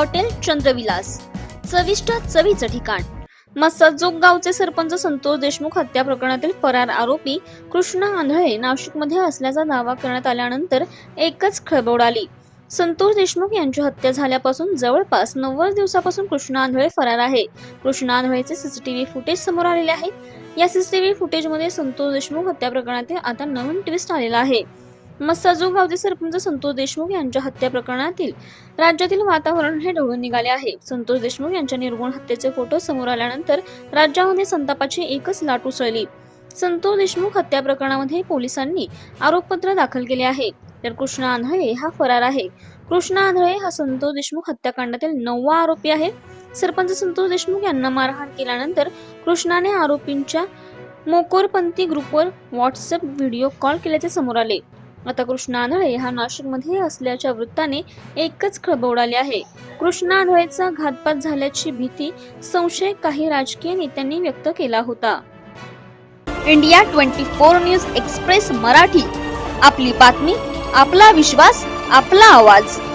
Hotel Chandra Vilas. चविष्ट चवीचं ठिकाण. मसाजोग गावचे सरपंच संतोष देशमुख हत्या प्रकरणातील फरार आरोपी कृष्णा आंधळे नाशिकमध्ये असल्याचा दावा करण्यात आल्यानंतर एकच खळबळ आली. संतोष देशमुख यांची हत्या झाल्यापासून जवळपास नव्वद दिवसापासून कृष्णा आंधळे फरार आहे. कृष्णा आंधळेचे सीसीटीव्ही फुटेज समोर आलेले आहे. या सीसीटीव्ही फुटेजमध्ये संतोष देशमुख हत्या प्रकरणातील आता नवीन ट्विस्ट आलेला आहे. मस्साजोग गावचे सरपंच संतोष देशमुख यांच्या हत्या प्रकरणातील राज्यातील वातावरण हे ढवळून निघाले आहे. संतोष देशमुख यांच्या निर्गुण हत्येचे फोटो समोर आल्यानंतर राज्यामध्ये संतापाची एकच लाट उसळली. संतोष देशमुख हत्या प्रकरणामध्ये पोलिसांनी आरोपपत्र दाखल केले आहे. तर कृष्णा आंधळे हा फरार आहे. कृष्णा आंधळे हा संतोष देशमुख हत्याकांडातील नववा आरोपी आहे. सरपंच संतोष देशमुख यांना मारहाण केल्यानंतर कृष्णाने आरोपींच्या मोकोरपंथी ग्रुपवर व्हॉट्सअप व्हिडिओ कॉल केल्याचे समोर आले. आता कृष्णा आंधळे हा नाशिकमध्ये असल्याच्या वृत्ताने एकच खळबवडाले उडाली आहे. कृष्णा आंधळेचा घातपात झाल्याची भीती संशय काही राजकीय नेत्यांनी व्यक्त केला होता. India twenty four news express Marathi. आपली बातमी आपला विश्वास आपला आवाज.